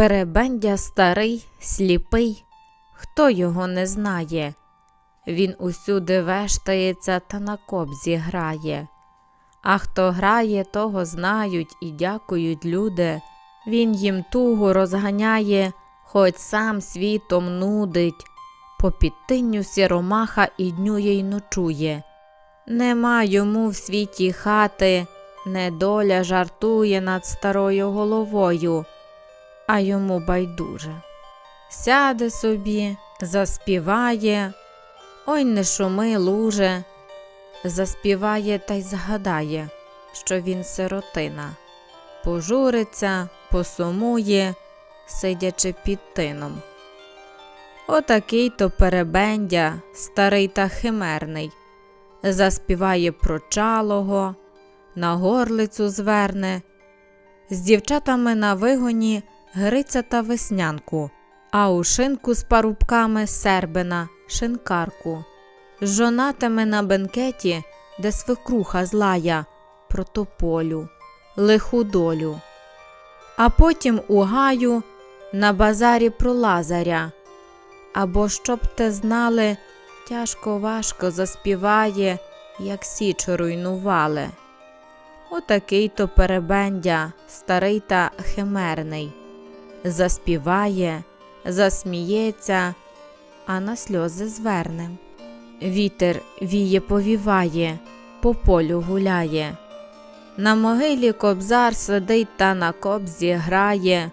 Перебендя старий, сліпий, хто його не знає. Він усюди вештається та на кобзі грає. А хто грає, того знають і дякують люди. Він їм тугу розганяє, хоч сам світом нудить. По підтинню сіромаха і днює й ночує. Нема йому в світі хати, недоля жартує над старою головою, а йому байдуже. Сяде собі, заспіває, ой не шуми, луже, заспіває та й згадає, що він сиротина, пожуриться, посумує, сидячи під тином. Отакий то перебендя, старий та химерний, заспіває про чалого, на горлицю зверне, з дівчатами на вигоні Гриця та веснянку, а у шинку з парубками сербина, шинкарку, з жонатими на бенкеті, де свекруха злая, про тополю, лиху долю. А потім у гаю на базарі про лазаря. Або щоб те знали, тяжко важко заспіває, як січ руйнували. Отакий то перебендя, старий та химерний, заспіває, засміється, а на сльози зверне. Вітер віє повіває, по полю гуляє. На могилі кобзар сидить та на кобзі грає.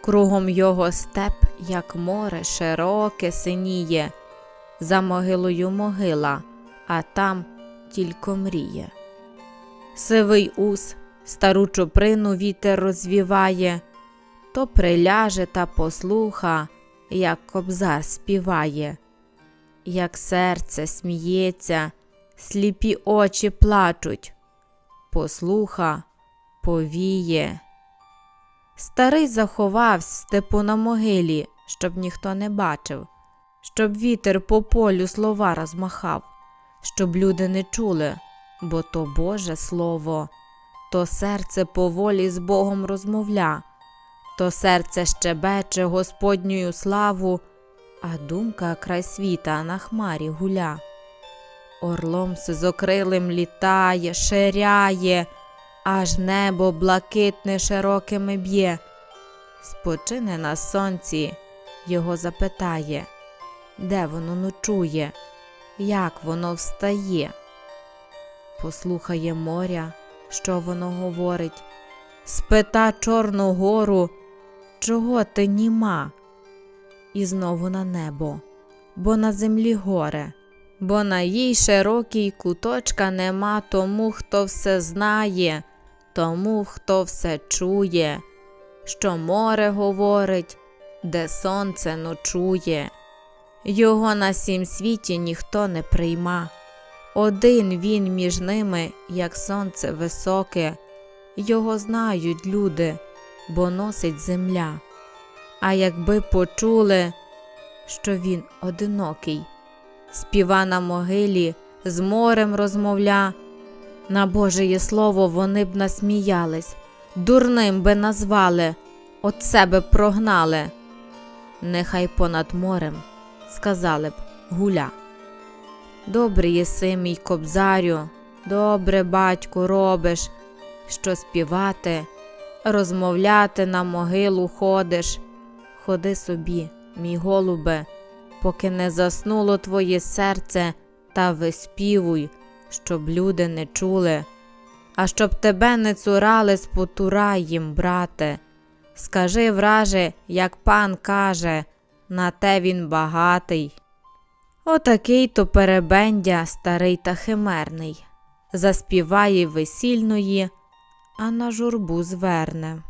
Кругом його степ, як море, широке синіє, за могилою могила, а там тільки мріє. Сивий ус, стару чуприну вітер розвіває, то приляже та послуха, як кобзар співає, як серце сміється, сліпі очі плачуть, послуха повіє. Старий заховав степу на могилі, щоб ніхто не бачив, щоб вітер по полю слова розмахав, щоб люди не чули, бо то Боже Слово, то серце поволі з Богом розмовля, то серце щебече Господню славу, а думка край світа на хмарі гуля. Орлом сизокрилим літає, ширяє, аж небо блакитне широкими б'є. Спочине на сонці, його запитає, де воно ночує, як воно встає. Послухає моря, що воно говорить, спита Чорну гору, чого ти німа? І знову на небо, бо на землі горе, бо на їй широкій куточка нема тому, хто все знає, тому, хто все чує, що море говорить, де сонце ночує. Його на сім світі ніхто не прийма. Один він між ними, як сонце високе, його знають люди, бо носить земля. А якби почули, що він одинокий, співа на могилі, з морем розмовля, на Божеє слово вони б насміялись, дурним би назвали, от себе прогнали. Нехай понад морем сказали б гуля. Добре єси, мій кобзарю, добре, батьку, робиш, що співати, розмовляти на могилу ходиш. Ходи собі, мій голубе, поки не заснуло твоє серце, та виспівуй, щоб люди не чули, а щоб тебе не цурали, спотурай їм, брате. Скажи, враже, як пан каже, на те він багатий. Отакий то перебендя старий та химерний, заспіває весільної, а на журбу зверне.